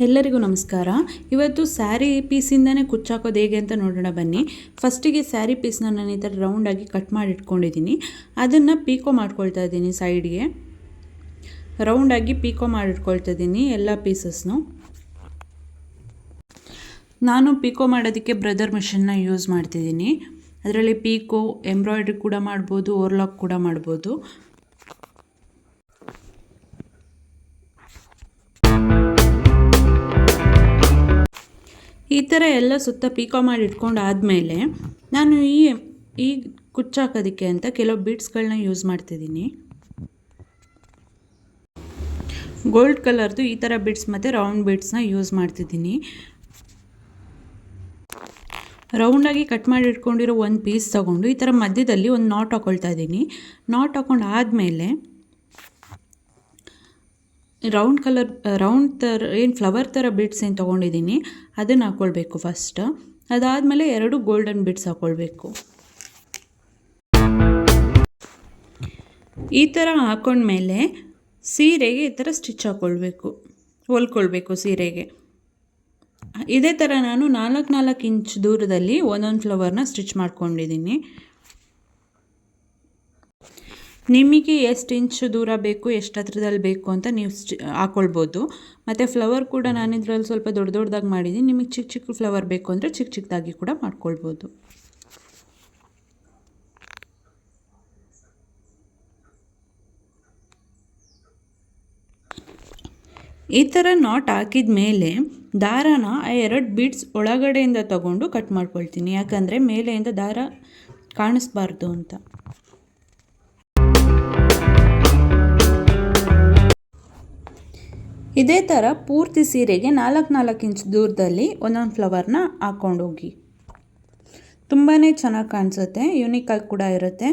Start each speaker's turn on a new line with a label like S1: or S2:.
S1: ಎಲ್ಲರಿಗೂ ನಮಸ್ಕಾರ. ಇವತ್ತು ಸ್ಯಾರಿ ಪೀಸಿಂದನೇ ಕುಚ್ಚಾಕೋದು ಹೇಗೆ ಅಂತ ನೋಡೋಣ ಬನ್ನಿ. ಫಸ್ಟಿಗೆ ಸ್ಯಾರಿ ಪೀಸ್ನ ನಾನು ಈ ಥರ ರೌಂಡಾಗಿ ಕಟ್ ಮಾಡಿ ಇಟ್ಕೊಂಡಿದ್ದೀನಿ. ಅದನ್ನು ಪೀಕೋ ಮಾಡ್ಕೊಳ್ತಾ ಇದ್ದೀನಿ ಸೈಡ್ಗೆ ರೌಂಡಾಗಿ ಪೀಕೋ ಮಾಡಿಟ್ಕೊಳ್ತಾ ಇದ್ದೀನಿ ಎಲ್ಲ ಪೀಸಸ್ನು. ನಾನು ಪೀಕೋ ಮಾಡೋದಕ್ಕೆ ಬ್ರದರ್ ಮಿಷನ್ನ ಯೂಸ್ ಮಾಡ್ತಿದ್ದೀನಿ. ಅದರಲ್ಲಿ ಪೀಕೋ ಎಂಬ್ರಾಯ್ಡ್ರಿ ಕೂಡ ಮಾಡ್ಬೋದು ಓರ್ಲಾಕ್ ಕೂಡ ಮಾಡ್ಬೋದು. ಈ ಥರ ಎಲ್ಲ ಸುತ್ತ ಪೀಕೋ ಮಾಡಿ ಇಟ್ಕೊಂಡು ಆದಮೇಲೆ ನಾನು ಈ ಈ ಕುಚ್ಚಾಕೋದಕ್ಕೆ ಅಂತ ಕೆಲವು ಬೀಡ್ಸ್ಗಳನ್ನ ಯೂಸ್ ಮಾಡ್ತಿದ್ದೀನಿ. ಗೋಲ್ಡ್ ಕಲರ್ದು ಈ ಥರ ಬೀಡ್ಸ್ ಮತ್ತು ರೌಂಡ್ ಬೀಡ್ಸ್ನ ಯೂಸ್ ಮಾಡ್ತಿದ್ದೀನಿ. ರೌಂಡಾಗಿ ಕಟ್ ಮಾಡಿ ಇಟ್ಕೊಂಡಿರೋ ಒಂದು ಪೀಸ್ ತೊಗೊಂಡು ಈ ಥರ ಮಧ್ಯದಲ್ಲಿ ಒಂದು ನಾಟ್ ಹಾಕೊಳ್ತಾ ಇದ್ದೀನಿ. ನಾಟ್ ಹಾಕೊಂಡು ಆದಮೇಲೆ ರೌಂಡ್ ಕಲರ್ ರೌಂಡ್ ಥರ ಏನು ಫ್ಲವರ್ ಥರ ಬಿಡ್ಸ್ ಏನು ತೊಗೊಂಡಿದ್ದೀನಿ ಅದನ್ನು ಹಾಕ್ಕೊಳ್ಬೇಕು ಫಸ್ಟ್ ಅದಾದಮೇಲೆ ಎರಡು ಗೋಲ್ಡನ್ ಬಿಡ್ಸ್ ಹಾಕ್ಕೊಳ್ಬೇಕು ಈ ಥರ ಹಾಕೊಂಡ್ಮೇಲೆ ಸೀರೆಗೆ ಈ ಥರ ಸ್ಟಿಚ್ ಹಾಕ್ಕೊಳ್ಬೇಕು ಹೊಲ್ಕೊಳ್ಬೇಕು ಸೀರೆಗೆ. ಇದೇ ಥರ ನಾನು ನಾಲ್ಕು ನಾಲ್ಕು ಇಂಚ್ ದೂರದಲ್ಲಿ ಒಂದೊಂದು ಫ್ಲವರ್ನ ಸ್ಟಿಚ್ ಮಾಡ್ಕೊಂಡಿದ್ದೀನಿ ನಿಮಗೆ ಎಷ್ಟು ಇಂಚ್ ದೂರ ಬೇಕು, ಎಷ್ಟು ಹತ್ರದಲ್ಲಿ ಬೇಕು ಅಂತ ನೀವು ಸ್ಟಿ ಹಾಕ್ಕೊಳ್ಬೋದು ಮತ್ತು ಫ್ಲವರ್ ಕೂಡ ನಾನು ಇದರಲ್ಲಿ ಸ್ವಲ್ಪ ದೊಡ್ಡ ದೊಡ್ಡದಾಗಿ ಮಾಡಿದ್ದೀನಿ. ನಿಮಗೆ ಚಿಕ್ಕ ಚಿಕ್ಕ ಫ್ಲವರ್ ಬೇಕು ಅಂದರೆ ಚಿಕ್ಕ ಚಿಕ್ಕದಾಗಿ ಕೂಡ ಮಾಡ್ಕೊಳ್ಬೋದು. ಈ ಥರ ನಾಟ್ ಹಾಕಿದ ಮೇಲೆ ದಾರಾನ ಆ ಎರಡು ಬೀಡ್ಸ್ ಒಳಗಡೆಯಿಂದ ತಗೊಂಡು ಕಟ್ ಮಾಡ್ಕೊಳ್ತೀನಿ. ಯಾಕಂದರೆ ಮೇಲೆಯಿಂದ ದಾರ ಕಾಣಿಸ್ಬಾರ್ದು ಅಂತ. ಇದೇ ಥರ ಪೂರ್ತಿ ಸೀರೆಗೆ ನಾಲ್ಕು ನಾಲ್ಕು ಇಂಚ್ ದೂರದಲ್ಲಿ ಒಂದೊಂದು ಫ್ಲವರ್ನ ಹಾಕ್ಕೊಂಡೋಗಿ ತುಂಬಾ ಚೆನ್ನಾಗಿ ಕಾಣಿಸುತ್ತೆ ಯೂನಿಕಾಗಿ ಕೂಡ ಇರುತ್ತೆ.